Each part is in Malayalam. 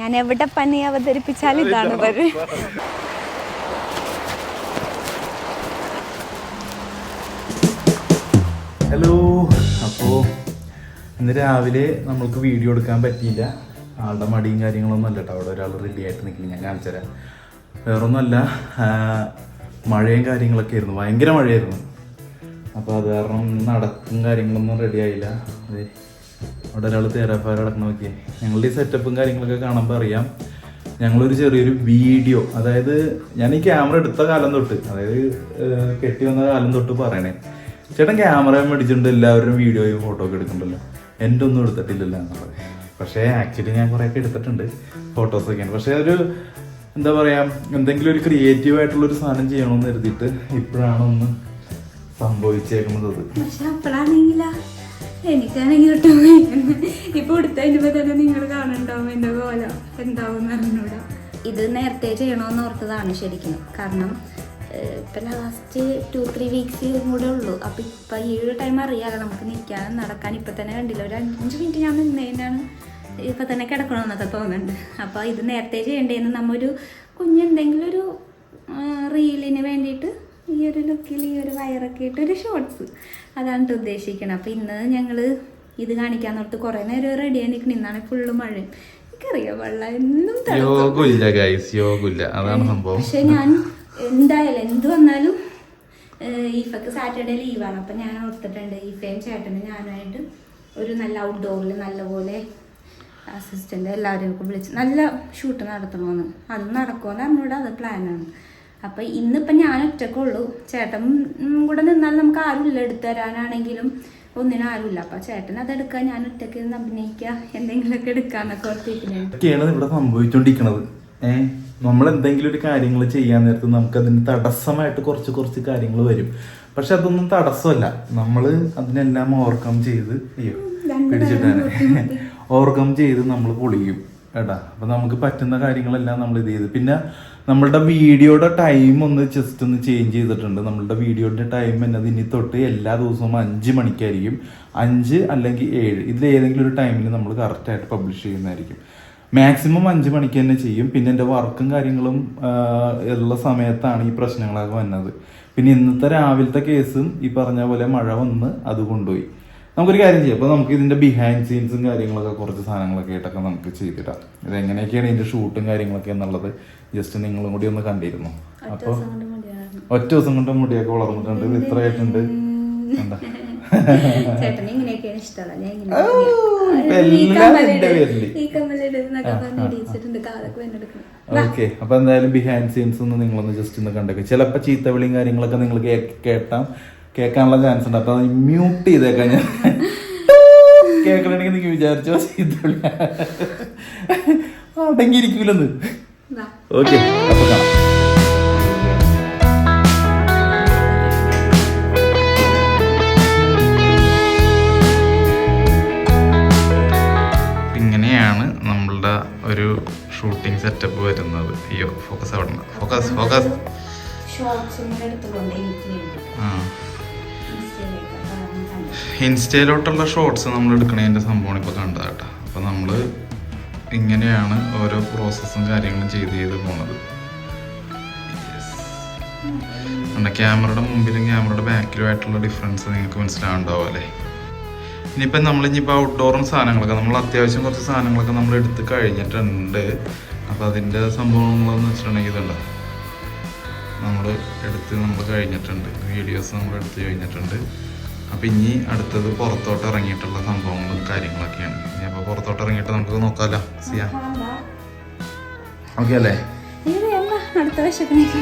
ഞാൻ എവിടെ പനി അവതരിപ്പിച്ചാലും ഇതാണ് പരി ഹലോ അപ്പോ ഇന്ന് രാവിലെ നമ്മൾക്ക് വീഡിയോ എടുക്കാൻ പറ്റിയില്ല. ആളുടെ മടിയും കാര്യങ്ങളൊന്നും അല്ല കേട്ടോ അവിടെ ഒരാൾ റെഡി ആയിട്ട് നിൽക്കുന്നു. ഞാൻ കാണിച്ചു തരാം വേറൊന്നുമല്ല മഴയും കാര്യങ്ങളൊക്കെ ആയിരുന്നു. ഭയങ്കര മഴയായിരുന്നു. അപ്പോൾ അത് കാരണം നടക്കും കാര്യങ്ങളൊന്നും റെഡി ആയില്ല. അതെ. അവിടെ ഒരാൾ തേരാഫാര നടക്കുന്ന നോക്കിയേ. ഞങ്ങളുടെ ഈ സെറ്റപ്പും കാര്യങ്ങളൊക്കെ കാണുമ്പോൾ അറിയാം. ഞങ്ങളൊരു ചെറിയൊരു വീഡിയോ അതായത് ഞാൻ ഈ ക്യാമറ എടുത്ത കാലം തൊട്ട് അതായത് കെട്ടി വന്ന കാലം തൊട്ട് പറയണേ. ചേട്ടൻ ക്യാമറ മേടിച്ചിട്ടുണ്ട് എല്ലാവരും വീഡിയോയും ഫോട്ടോ ഒക്കെ എടുക്കണ്ടല്ലോ എന്റെ ഒന്നും എടുത്തിട്ടില്ലല്ലോ എന്നുള്ളത്. പക്ഷേ ആക്ച്വലി ഞാൻ കുറേയൊക്കെ എടുത്തിട്ടുണ്ട് ഫോട്ടോസൊക്കെയാണ് പക്ഷേ ഒരു എന്താ പറയുക എന്തെങ്കിലും ഒരു ക്രിയേറ്റീവ് ആയിട്ടുള്ള ഒരു സാധനം ചെയ്യണമെന്ന് കരുതിയിട്ട് ഇപ്പോഴാണ് ഒന്ന് സംഭവിച്ചേക്കുന്നത്. എനിക്കാണെങ്കിൽ ഒട്ടും. ഇപ്പൊ എടുത്തതിനുമ്പോ തന്നെ നിങ്ങൾ കാണണ്ടാവും എന്റെ കോല എന്താവും അറിഞ്ഞൂടാ. ഇത് നേരത്തെ ചെയ്യണമെന്ന് ഓർത്തതാണ് ശരിക്കും. കാരണം ഇപ്പം ലാസ്റ്റ് ടു ത്രീ വീക്സ് കൂടെ ഉള്ളൂ. അപ്പം ഇപ്പം ഈ ഒരു ടൈം അറിയാലോ നമുക്ക് നിൽക്കാനും നടക്കാൻ ഇപ്പം തന്നെ കണ്ടില്ല? ഒരു അഞ്ച് മിനിറ്റ് ഞാൻ നിന്നതിനാണ് ഇപ്പം തന്നെ കിടക്കണമെന്നൊക്കെ തോന്നുന്നുണ്ട്. അപ്പോൾ ഇത് നേരത്തെ ചെയ്യേണ്ടതെന്ന് നമ്മൊരു കുഞ്ഞെന്തെങ്കിലും ഒരു റീലിന് വേണ്ടിയിട്ട് ഈ ഒരു ലുക്കിൽ ഈ ഒരു വയറൊക്കെ ഇട്ട് ഒരു ഷോർട്സ് അതാണ് ഉദ്ദേശിക്കണം ഉദ്ദേശിക്കുന്നത് അപ്പം ഇന്ന് ഞങ്ങൾ ഇത് കാണിക്കാൻ തൊട്ട് കുറേ നേരം റെഡി ആയി നിൽക്കണം ഇന്നാണ് ഫുള്ള് മഴ എനിക്കറിയാം വെള്ളം എന്നും തണുക്കും യോഗമില്ല ഗൈസ് യോഗമില്ല അതാണ് സംഭവം. പക്ഷെ ഞാൻ എന്തായാലും എന്ത് വന്നാലും ഈഫക്ക് സാറ്റർഡേ ലീവാണ്. അപ്പം ഞാൻ ഓർത്തിട്ടുണ്ട് ഈഫയും ചേട്ടനും ഞാനായിട്ട് ഒരു നല്ല ഔട്ട്ഡോറിൽ നല്ലപോലെ അസിസ്റ്റന്റ് എല്ലാവരെയും വിളിച്ച് നല്ല ഷൂട്ട് നടത്തണമെന്ന് അത് നടക്കുമെന്ന് അറിഞ്ഞൂടെ അത് പ്ലാനാണ് അപ്പം ഇന്നിപ്പം ഞാൻ ഒറ്റക്കുള്ളൂ. ചേട്ടൻ കൂടെ നിന്നാൽ നമുക്ക് ആരുമില്ല. എടുത്തു തരാനാണെങ്കിലും ഒന്നിനും ആരുമില്ല. അപ്പൊ ചേട്ടൻ അത് എടുക്കാൻ ഞാൻ ഒറ്റയ്ക്ക് നിന്ന് അഭിനയിക്കുക എന്തെങ്കിലുമൊക്കെ എടുക്കാന്നൊക്കെ ഓർത്തിരിക്കുന്നത് ഇവിടെ സംഭവിച്ചോണ്ടിരിക്കണത്. ഏഹ് നമ്മൾ എന്തെങ്കിലും ഒരു കാര്യങ്ങൾ ചെയ്യാൻ നേരത്ത് നമുക്ക് അതിന് തടസ്സമായിട്ട് കുറച്ച് കുറച്ച് കാര്യങ്ങൾ വരും. പക്ഷെ അതൊന്നും തടസ്സമല്ല. നമ്മൾ അതിനെല്ലാം ഓവർകം ചെയ്ത് അയ്യോ പിടിച്ചിട്ടാണ്. ഓവർകം ചെയ്ത് നമ്മൾ പൊളിക്കും കേട്ടാ അപ്പൊ നമുക്ക് പറ്റുന്ന കാര്യങ്ങളെല്ലാം നമ്മൾ ഇത് ചെയ്ത്. പിന്നെ നമ്മളുടെ വീഡിയോയുടെ ടൈം ഒന്ന് ജസ്റ്റ് ഒന്ന് ചേഞ്ച് ചെയ്തിട്ടുണ്ട്. നമ്മളുടെ വീഡിയോയുടെ ടൈം എന്നത് ഇനി തൊട്ട് എല്ലാ ദിവസവും അഞ്ച് മണിക്കായിരിക്കും. അഞ്ച് അല്ലെങ്കിൽ ഏഴ്. ഇതിൽ ഏതെങ്കിലും ഒരു ടൈമിൽ നമ്മൾ കറക്റ്റായിട്ട് പബ്ലിഷ് ചെയ്യുന്നതായിരിക്കും. മാക്സിമം അഞ്ച് മണിക്ക് തന്നെ ചെയ്യും. പിന്നെ എന്റെ വർക്കും കാര്യങ്ങളും ഉള്ള സമയത്താണ് ഈ പ്രശ്നങ്ങളൊക്കെ വന്നത്. പിന്നെ ഇന്നത്തെ രാവിലത്തെ കേസും ഈ പറഞ്ഞ പോലെ മഴ വന്ന് അത് കൊണ്ടുപോയി. നമുക്കൊരു കാര്യം ചെയ്യാം. അപ്പോൾ നമുക്ക് ഇതിന്റെ ബിഹൈൻഡ് സീൻസും കാര്യങ്ങളൊക്കെ കുറച്ച് സാധനങ്ങളൊക്കെ ആയിട്ടൊക്കെ നമുക്ക് ചെയ്തിടാം. ഇത് എങ്ങനെയൊക്കെയാണ് ഇതിന്റെ ഷൂട്ടും കാര്യങ്ങളൊക്കെ എന്നുള്ളത് ജസ്റ്റ് നിങ്ങളും കൂടി ഒന്ന് കണ്ടിരുന്നു? അപ്പോൾ ഒറ്റ ദിവസം കൊണ്ട് മുടിയൊക്കെ വളർന്നിട്ടുണ്ട്. ഇത് ഇത്ര ആയിട്ടുണ്ട്. എന്താ? ഓക്കെ. അപ്പൊ എന്തായാലും ബിഹൈൻഡ് സീൻസ് ഒന്ന് നിങ്ങളൊന്ന് ജസ്റ്റ് ഒന്ന് കണ്ടേക്കും. ചിലപ്പോ ചീത്തവിളിയും കാര്യങ്ങളൊക്കെ നിങ്ങൾ കേട്ടാം കേൾക്കാനുള്ള ചാൻസ് ഉണ്ട്. അപ്പൊ മ്യൂട്ട് ചെയ്തേക്കാം ഞാൻ. കേൾക്കണമെങ്കിൽ നിങ്ങൾ വിചാരിച്ചോ ചീത്തവിളി അടങ്ങിയിരിക്കൂലെന്ന്. ഓക്കെ അപ്പൊ കാണാം. ഇങ്ങനെയാണ് നമ്മളുടെ ഒരു ഷൂട്ടിംഗ് സെറ്റപ്പ് വരുന്നത്. അയ്യോ ഫോക്കസ് അവിടെ ഫോക്കസ് ഫോക്കസ് ഷോർട്സും കൂടെ എടുത്തുകൊണ്ട് എനിക്ക് വേണ്ടി. ആ. ഇൻസ്റ്റയിലോട്ടുള്ള ഷോർട്സ് നമ്മൾ എടുക്കണതിന്റെ സംഭവമാണ് ഇപ്പോൾ കണ്ടത് കേട്ടോ. അപ്പോൾ നമ്മൾ ഇങ്ങനെയാണ് ഓരോ പ്രോസസ്സും കാര്യങ്ങളും ചെയ്ത് ചെയ്ത് പോണത്. നമ്മുടെ ക്യാമറയുടെ മുമ്പിലും ക്യാമറയുടെ ബാക്കിലുമായിട്ടുള്ള ഡിഫറൻസ് നിങ്ങൾക്ക് മനസ്സിലാവുണ്ടാവും അല്ലേ? ഇനിയിപ്പോൾ നമ്മൾ ഇനിയിപ്പോൾ ഔട്ട്ഡോറും സാധനങ്ങളൊക്കെ നമ്മൾ അത്യാവശ്യം കുറച്ച് സാധനങ്ങളൊക്കെ നമ്മൾ എടുത്ത് കഴിഞ്ഞിട്ടുണ്ട്. അപ്പോൾ അതിന്റെ സംഭവങ്ങളെന്ന് വെച്ചിട്ടുണ്ടെങ്കിൽ ഇതുണ്ട്? നമ്മൾ എടുത്ത് നമ്മൾ കഴിഞ്ഞിട്ടുണ്ട്. വീഡിയോസ് നമ്മൾ എടുത്ത് കഴിഞ്ഞിട്ടുണ്ട്. അപ്പം ഇനി അടുത്തത് പുറത്തോട്ട് ഇറങ്ങിയിട്ടുള്ള സംഭവങ്ങളും കാര്യങ്ങളൊക്കെയാണ്. ഇനി അപ്പോൾ പുറത്തോട്ട് ഇറങ്ങിയിട്ട് നമുക്ക് നോക്കാമല്ലോ സിയാ. ഓക്കെ അല്ലേ? അടുത്ത വിശക്കണേക്ക്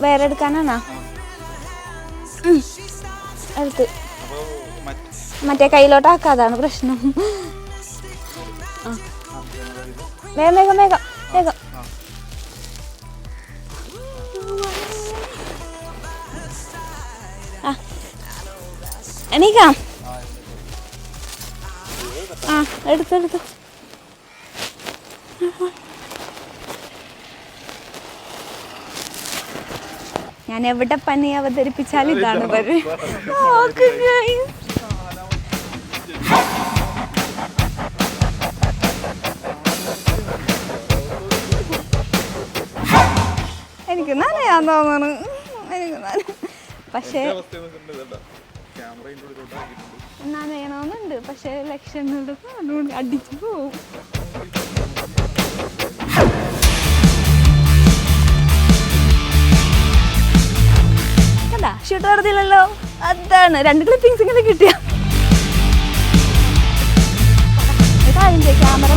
വേറെ എടുക്കാനാണോ. എടുത്ത്. മറ്റ് കയ്യിലോട്ടാക്കാതാണ് പ്രശ്നം. വേഗം വേഗം വേഗം വേഗം. ആ. എണീക്കാം. ആ എടുത്തു. ഞാൻ എവിടെ പനി അവതരിപ്പിച്ചാലും ഇതാണ്. എനിക്ക് നനയാൻ തോന്നണ്. എനിക്ക് പക്ഷേ നനയണമെന്നുണ്ട് പക്ഷേ ലക്ഷങ്ങളുടെ കാണുകൊണ്ട് അടിച്ചു പോവും ഷൂട്ട് നടത്തില്ലല്ലോ അതാണ്. രണ്ട് ക്ലിപ്പിങ്സ് ഇങ്ങനെ കിട്ടിയ. ക്യാമറ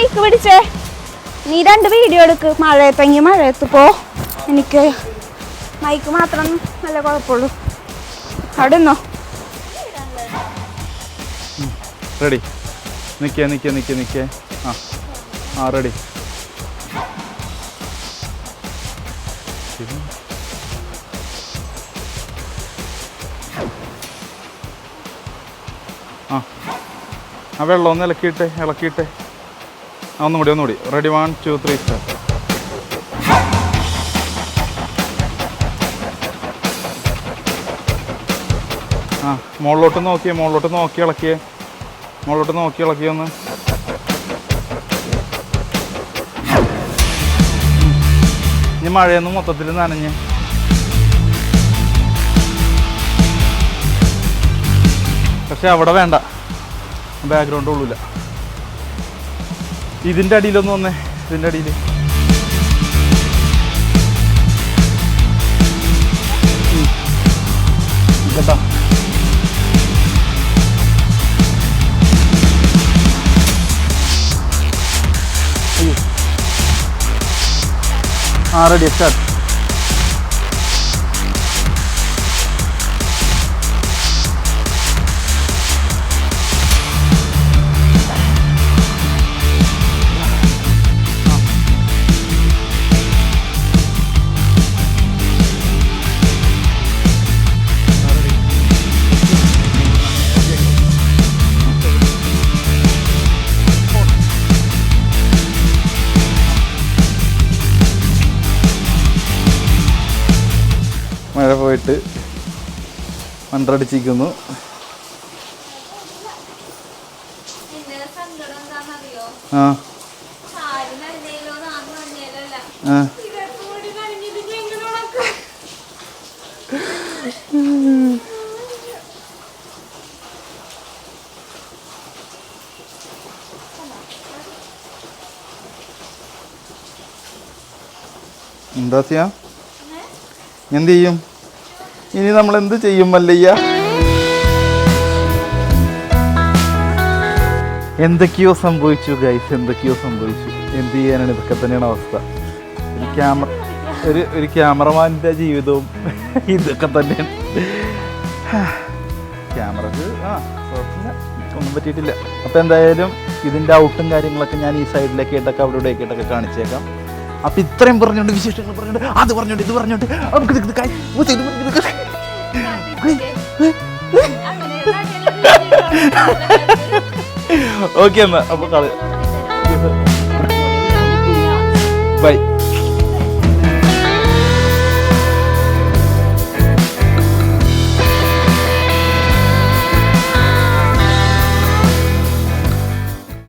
മൈക്ക് പിടിച്ചേ. നീ രണ്ട് വീഡിയോ എടുക്ക്. മഴയത്തെങ്കിൽ മഴയത്ത് പോ. എനിക്ക് മൈക്ക് മാത്രം നല്ല കുഴപ്പമുള്ളൂ. അവിടെ നിന്നോ? റെഡി നിൽക്കേ നിൽക്കേ നിൽക്കേ നിൽക്കേ ആ. ആ റെഡി ആ. ആ വെള്ളം ഒന്ന് ഇളക്കിയിട്ടെ ഇളക്കിയിട്ടെ. ഒന്നുകൂടി ഒന്നുകൂടി. Ready one two three star ആ മുകളിലോട്ട് നോക്കിയേ മുകളിലോട്ട് നോക്കി ഇളക്കിയേ. മുകളിലോട്ട് നോക്കി ഇളക്കിയൊന്ന് ഇനി മഴയൊന്നും മൊത്തത്തിൽ നനഞ്ഞ്. പക്ഷെ അവിടെ വേണ്ട. ബാക്ക്ഗ്രൗണ്ട് ഉള്ളില്ല. ഇതിന്റെ അടിയിലൊന്ന് വന്നേ ഇതിന്റെ അടിയിൽ കേട്ടോ ആ റെഡി പോയിട്ട് മണ്ടടിച്ചിരിക്കുന്നു ആ. ആ. എന്താ ചെയ്യാ? എന്ത് ചെയ്യും? ഇനി നമ്മൾ എന്ത് ചെയ്യും മല്ലയ്യ? എന്തൊക്കെയോ സംഭവിച്ചു ഗൈസ് എന്തൊക്കെയോ സംഭവിച്ചു. എന്ത് ചെയ്യാനാണ് ഇതൊക്കെ തന്നെയാണ് അവസ്ഥ. ഒരു ക്യാമറ ഒരു ഒരു ക്യാമറമാന്റെ ജീവിതവും ഇതൊക്കെ തന്നെയാണ്. ക്യാമറക്ക് ആ കുഴപ്പമില്ല. ഒന്നും പറ്റിയിട്ടില്ല. അപ്പോൾ എന്തായാലും ഇതിന്റെ ഔട്ടും കാര്യങ്ങളൊക്കെ ഞാൻ ഈ സൈഡിലേക്ക് ആയിട്ടൊക്കെ അവിടെ ഇവിടെയൊക്കെ കാണിച്ചേക്കാം. അപ്പം ഇത്രയും പറഞ്ഞുകൊണ്ട് വിശേഷങ്ങൾ പറഞ്ഞുകൊണ്ട് അത് പറഞ്ഞുകൊണ്ട് ഇത് പറഞ്ഞുകൊണ്ട് നമുക്ക് ഇത് ഓക്കെ എന്നാ അപ്പൊ കളി. ബൈ